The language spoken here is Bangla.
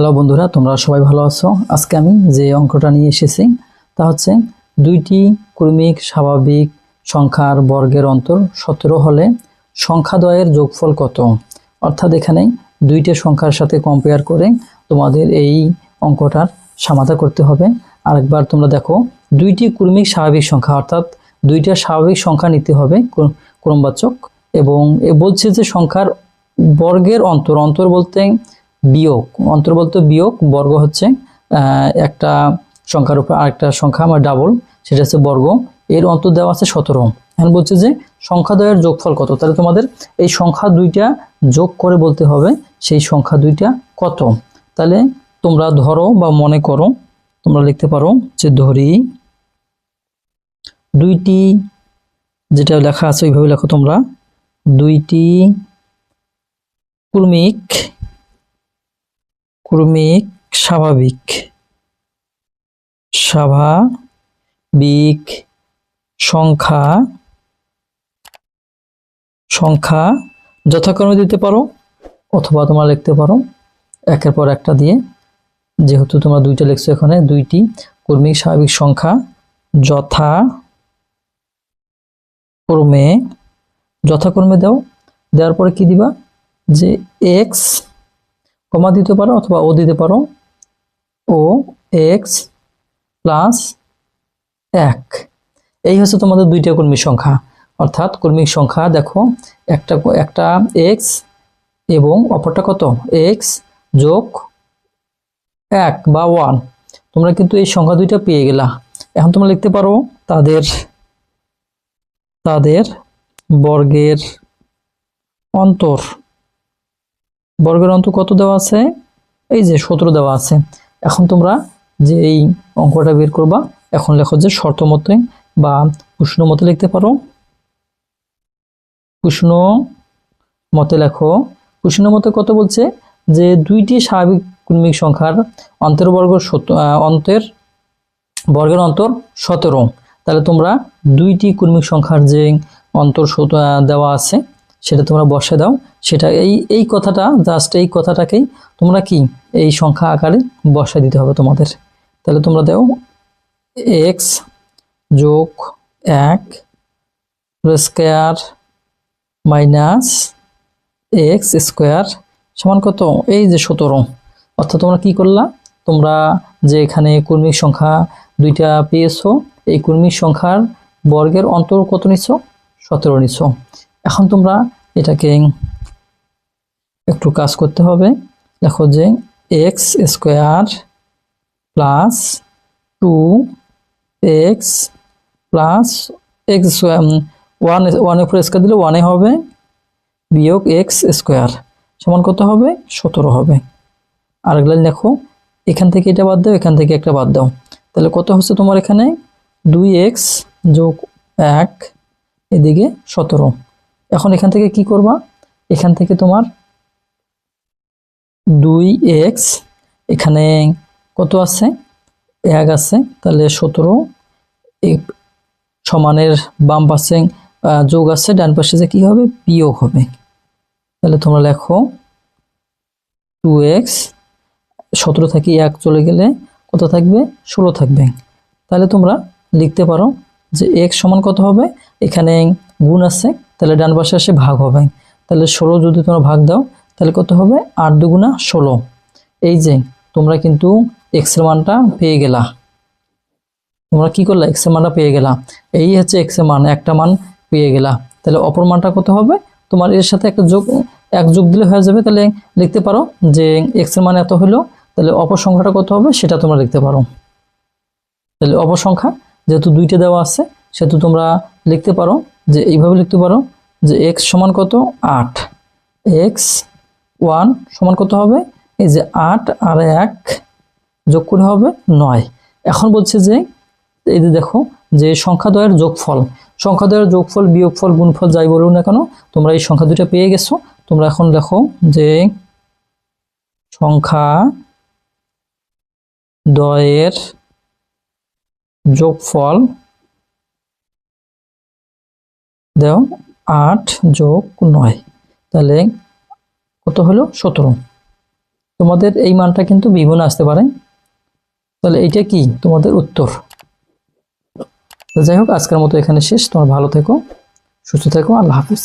হ্যালো বন্ধুরা, তোমরা সবাই ভালো আছো? আজকে আমি যে অঙ্কটা নিয়ে এসেছি, তা হচ্ছে দুইটি ক্রমিক স্বাভাবিক সংখ্যার বর্গের অন্তর সতেরো হলে সংখ্যাদ্বয়ের যোগফল কত? অর্থাৎ এখানে দুইটি সংখ্যার সাথে কম্পেয়ার করে তোমাদের এই অঙ্কটার সমাধা করতে হবে। আরেকবার তোমরা দেখো, দুইটি ক্রমিক স্বাভাবিক সংখ্যা, অর্থাৎ দুইটা স্বাভাবিক সংখ্যা নিতে হবে ক্র- ক্রমবাচক। এবং এ বলছে যে সংখ্যার বর্গের অন্তর অন্তর বলতে বিয়োগ অন্তর বলতে বিয়োগ বর্গ হচ্ছে একটা সংখ্যার উপর আরেকটা সংখ্যা, আমার ডাবল সেটা হচ্ছে বর্গ। এর অন্তর দেওয়া আছে সতেরো এখন বলছে যে সংখ্যাদ্বয়ের যোগফল কত? তাহলে তোমাদের এই সংখ্যা দুইটা যোগ করে বলতে হবে, সেই সংখ্যা দুইটা কত? তাহলে তোমরা ধরো বা মনে করো, তোমরা লিখতে পারো যে ধরি দুইটি, যেটা লেখা আছে ওইভাবে লেখো তোমরা, দুইটি ক্রমিক ক্রমিক স্বাভাবিক। স্বাভাবিক সংখ্যা। সংখ্যা যথাক্রমে দিতে পারো অথবা তোমরা লিখতে পারো। একের পর একটা দিয়ে। যেহেতু তোমরা দুইটা লিখছো এখানে, দুইটি ক্রমিক স্বাভাবিক সংখ্যা যথা ক্রমে যথাক্রমে দাও। দেওয়ার পরে কি দিবা? যে এক্স কমা দিতে পারো অথবা ও দিতে পারো। ও, এক্স প্লাস এক। এই হচ্ছে তোমাদের দুইটা কর্মী সংখ্যা। অর্থাৎ কর্মী সংখ্যা দেখো, একটা একটা এক্স এবং অপরটা কত? এক্স যোগ এক বা ওয়ান। তোমরা কিন্তু এই সংখ্যা দুইটা পেয়ে গেলা। এখন তোমরা লিখতে পারো তাদের তাদের বর্গের অন্তর। বর্গের অন্ত কত দেওয়া আছে? এই যে সতেরো দেওয়া আছে। এখন তোমরা যে এই অঙ্কটা বের করবা, এখন লেখো যে শর্ত মতে বা উষ্ণ মতে লিখতে পারো। উষ্ণ মতে লেখো। উষ্ণ মতে কত বলছে? যে দুইটি স্বাভাবিক ক্রমিক সংখ্যার অন্তের বর্গ অন্তের বর্গের অন্তর সতেরো। তাহলে তোমরা দুইটি ক্রমিক সংখ্যার যে অন্তর দেওয়া আছে সেটা তোমরা বসে দাও। সেটা এই এই কথাটা জাস্ট এই কথাটাকেই তোমরা কি এই সংখ্যা আকারে বসায় দিতে হবে তোমাদের। তাহলে তোমরা দাও এক্স যোগ এক স্কোয়ার মাইনাস এক্স স্কোয়ার সমান কত? এই যে সতেরো। অর্থাৎ তোমরা কি করলা? তোমরা যে এখানে কর্মীর সংখ্যা দুইটা পেয়েছ, এই কর্মী সংখ্যার বর্গের অন্তর কত নিচ্ছ সতেরো নিচ্ছ এখন তোমরা এটাকে একটু কাজ করতে হবে। দেখো যে X square plus two X plus X one ওয়ানের স্কোয়ার দিলে ওয়ানে হবে, বিয়োগ এক্স স্কোয়ার সমান কত হবে? সতেরো হবে। আরেকগুলো দেখো এখান থেকে এটা বাদ দাও, এখান থেকে একটা বাদ দাও। তাহলে কত হচ্ছে তোমার এখানে? দুই এক্স যোগ এক, এদিকে সতেরো। এখন এখান থেকে কি করবা? এখান থেকে তোমার দুই এক্স, এখানে কত আছে? এক আছে, তাহলে সতেরো। সমানের বাম পাশে যোগ আছে, ডান পাশে যে কি হবে? বিয়োগ হবে। তাহলে তোমরা লেখো টু এক্স, সতেরো থেকে এক চলে গেলে কত থাকবে? ষোলো থাকবে। তাহলে তোমরা লিখতে পারো যে এক্স সমান কত হবে? এখানে গুণ আছে, তাহলে ডান পাশে আসে ভাগ হবে। তাহলে ষোলো যদি তোমরা ভাগ দাও, তাহলে কত হবে? আট দুগুণা ষোলো। এই যে, তোমরা কিন্তু এক্সের মানটা পেয়ে গেলা। তোমরা কি করলা? এক্সের মানটা পেয়ে গেলা। এই হচ্ছে এক্সের মান, একটা মান পেয়ে গেলা। তাহলে অপর মানটা কত হবে? তোমার এর সাথে একটা যোগ, এক যোগ দিলে হয়ে যাবে। তাহলে লিখতে পারো যে এক্সের মান এত হলো, তাহলে অপর সংখ্যাটা কত হবে? সেটা তোমরা লিখতে পারো। তাহলে অপর সংখ্যা যেহেতু দুইটা দেওয়া আছে, সেহেতু তোমরা লিখতে পারো যে এইভাবে লিখতে পারো যে এক্স সমান কত? আট। এক্স ওয়ান সমান কত হবে? এই যে আট আর এক যোগ করে হবে নয়। এখন বলছে যে এই যে দেখো যে সংখ্যা সংখ্যাদ্বয়ের যোগফল সংখ্যাদ্বয়ের যোগফল, বিয়োগফল, গুণফল যাই বলুন না কেন, তোমরা এই সংখ্যা দুটো পেয়ে গেছো। তোমরা এখন দেখো যে সংখ্যা দ্বয়ের যোগফল দেও, আট যোগ নয়। তাহলে কত হলো? সতেরো। তোমাদের এই মানটা কিন্তু বিভিন্ন আসতে পারে। তাহলে এইটা কি? তোমাদের উত্তর। যাই হোক, আজকের মতো এখানে শেষ। তোমার ভালো থেকো, সুস্থ থেকো। আল্লাহ হাফিজ।